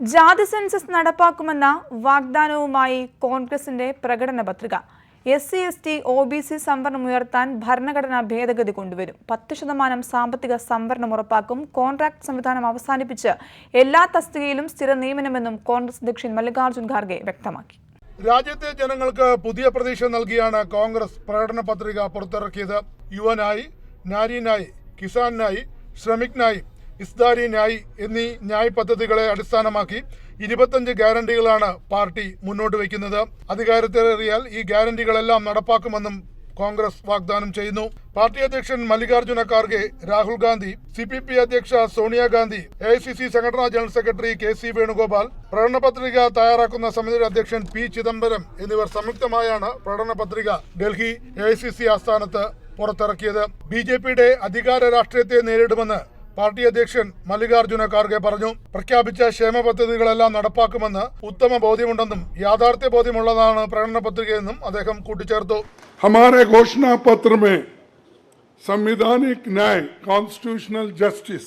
ജാതി സെൻസസ് നടപ്പാക്കുമെന്ന വാഗ്ദാനവുമായി കോൺഗ്രസിന്റെ പ്രകടന പത്രിക. S C S T O B C സംവരണം ഉയർത്താൻ ഭരണഘടനാ ഭേദഗതി കൊണ്ടുവരും. പത്ത് ശതമാനം സാമ്പത്തിക സംവരണം ഉറപ്പാക്കും. കോൺട്രാക്ട് സംവിധാനം അവസാനിപ്പിച്ച് എല്ലാ തസ്തികയിലും സ്ഥിര നിയമനമെന്നും കോൺഗ്രസ് അധ്യക്ഷൻ മല്ലികാർജുൻ ഖാർഗെ വ്യക്തമാക്കി. രാജ്യത്തെ ജനങ്ങൾക്ക് പുതിയ പ്രതീക്ഷ നൽകിയാണ് കോൺഗ്രസ് പ്രകടന പത്രിക പുറത്തിറക്കിയത്. യുവനായി നാരീനായി കിസാനായി ശ്രമിക്നായി ന്യായ് എന്നീ ന്യായ് പദ്ധതികളെ അടിസ്ഥാനമാക്കി ഇരുപത്തഞ്ച് ഗ്യാരണ്ടികളാണ് പാർട്ടി മുന്നോട്ട് വയ്ക്കുന്നത്. അധികാരത്തിലേറിയാൽ ഈ ഗ്യാരണ്ടികളെല്ലാം നടപ്പാക്കുമെന്നും കോൺഗ്രസ് വാഗ്ദാനം ചെയ്യുന്നു. പാർട്ടി അധ്യക്ഷൻ Mallikarjuna Kharge Rahul Gandhi C P P അധ്യക്ഷ Sonia Gandhi A I C C സംഘടനാ general secretary K C Venugopal പ്രകടന പത്രിക തയ്യാറാക്കുന്ന സമിതിയുടെ അധ്യക്ഷൻ പി ചിദംബരം എന്നിവർ സംയുക്തമായാണ് പ്രകടന പത്രിക Delhi A I C C ആസ്ഥാനത്ത് പുറത്തിറക്കിയത്. ബി ജെ പിയുടെ അധികാര രാഷ്ട്രീയത്തെ നേരിടുമെന്ന് പാർട്ടി അധ്യക്ഷൻ മല്ലികാർജ്ജുന ഖാർഗെ പറഞ്ഞു പ്രഖ്യാപിച്ച ക്ഷേമ പദ്ധതികളെല്ലാം നടപ്പാക്കുമെന്ന് ഉത്തമ ബോധ്യമുണ്ടെന്നും യാഥാർത്ഥ്യ ബോധ്യമുള്ളതാണ് പ്രകടന പത്രികയെന്നും അദ്ദേഹം കൂട്ടിച്ചേർത്തു हमारे घोषणा पत्र में संवैधानिक न्याय कॉन्स्टिट्यूशनल जस्टिस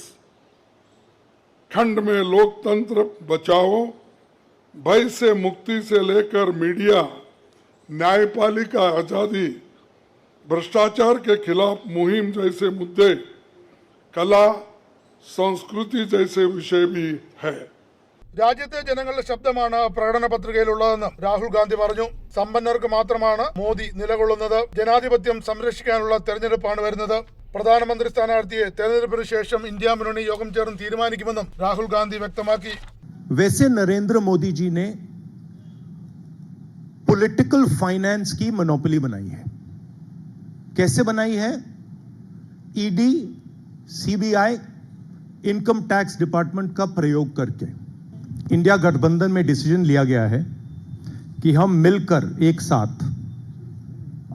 खंड में लोकतंत्र बचाओ भय से मुक्ति से लेकर मीडिया न्यायपालिका आजादी भ्रष्टाचार के खिलाफ मुहिम जैसे मुद्दे कला संस्कृति जैसे विषय भी है രാജ്യത്തെ ജനങ്ങളുടെ ശബ്ദമാണ് പ്രകടന പത്രികയിലുള്ളതെന്ന് രാഹുൽ ഗാന്ധി പറഞ്ഞു സമ്പന്നർക്ക് മാത്രമാണ് മോദി നിലകൊള്ളുന്നത് ജനാധിപത്യം സംരക്ഷിക്കാനുള്ള തെരഞ്ഞെടുപ്പാണ് വരുന്നത് പ്രധാനമന്ത്രി സ്ഥാനാർത്ഥിയെ തെരഞ്ഞെടുപ്പിന് ശേഷം ഇന്ത്യ മുന്നണി യോഗം ചേർന്ന് തീരുമാനിക്കുമെന്നും രാഹുൽ ഗാന്ധി വ്യക്തമാക്കി वैसे नरेंद्र मोदी जी ने पॉलिटिकल फाइनेंस की मोनोपोली बनाई है कैसे बनाई है ED CBI income tax department का प्रयोग करके इंडिया गठबंधन में डिसीज़न लिया गया है कि हम मिलकर एक साथ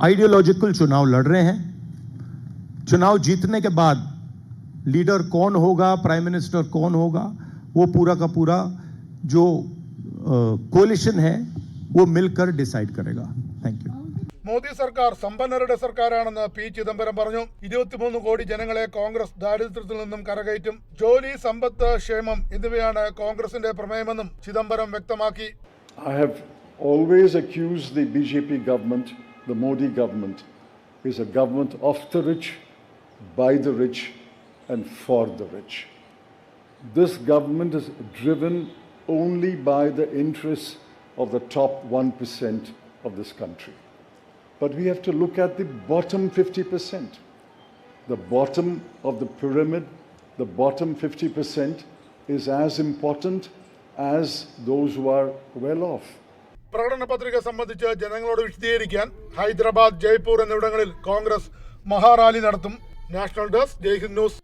आइडियोलॉजिकल चुनाव लड़ रहे हैं। चुनाव जीतने के बाद लीडर कौन होगा प्राइम मिनिस्टर कौन होगा, वो पूरा का पूरा जो कोलिशन है, वो मिलकर डिसाइड करेगा। മോദി സർക്കാർ സമ്പന്നരുടെ സർക്കാരാണെന്ന് പി ചിദംബരം പറഞ്ഞു ഇരുപത്തിമൂന്ന് കോടി ജനങ്ങളെ കോൺഗ്രസ് ദാരിദ്ര്യത്തിൽ നിന്നും കരകയറ്റും ജോലി സമ്പത്ത് ക്ഷേമം എന്നിവയാണ് കോൺഗ്രസിന്റെ പ്രമേയമെന്നും ചിദംബരം വ്യക്തമാക്കി I have always accused the BJP government, the Modi government, is a government of the rich, by the rich, and for the rich. This government is driven only by the interests of the top 1% of this country. But we have to look at the bottom 50%. The bottom of the pyramid, the bottom 50%, is as important as those who are well off. പ്രകടന പത്രിക സംബന്ധിച്ച് ജനങ്ങളോട് വിശദീകരിക്കാൻ ഹൈദരാബാദ് ജയ്പൂർ എന്നിവിടങ്ങളിൽ കോൺഗ്രസ് മഹാറാലി നടത്തും national desk Jaihind news